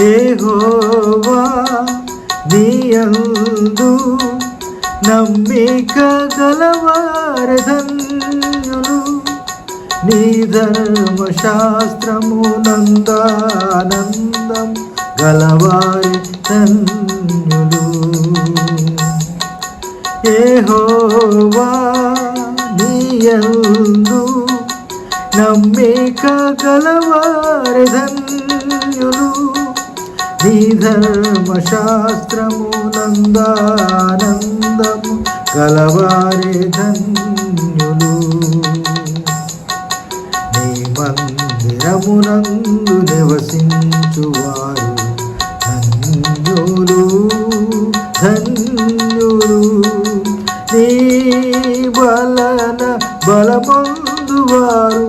దేహోవా నీయందు నమ్మిక గలవారధన్యులు. నీ ధర్మశాస్త్రము నందానందం గలవారి ధన్యులు ఏహోవా నీయందు నమ్మిక గలవారి ధన్యులు నీ ధర్మశాస్త్రమునందానందము కలవారే ధన్యులు. నీ మందిరమునందు నివసించువారు ధన్యులు ధన్యులు. నీ బలన బలమందువారు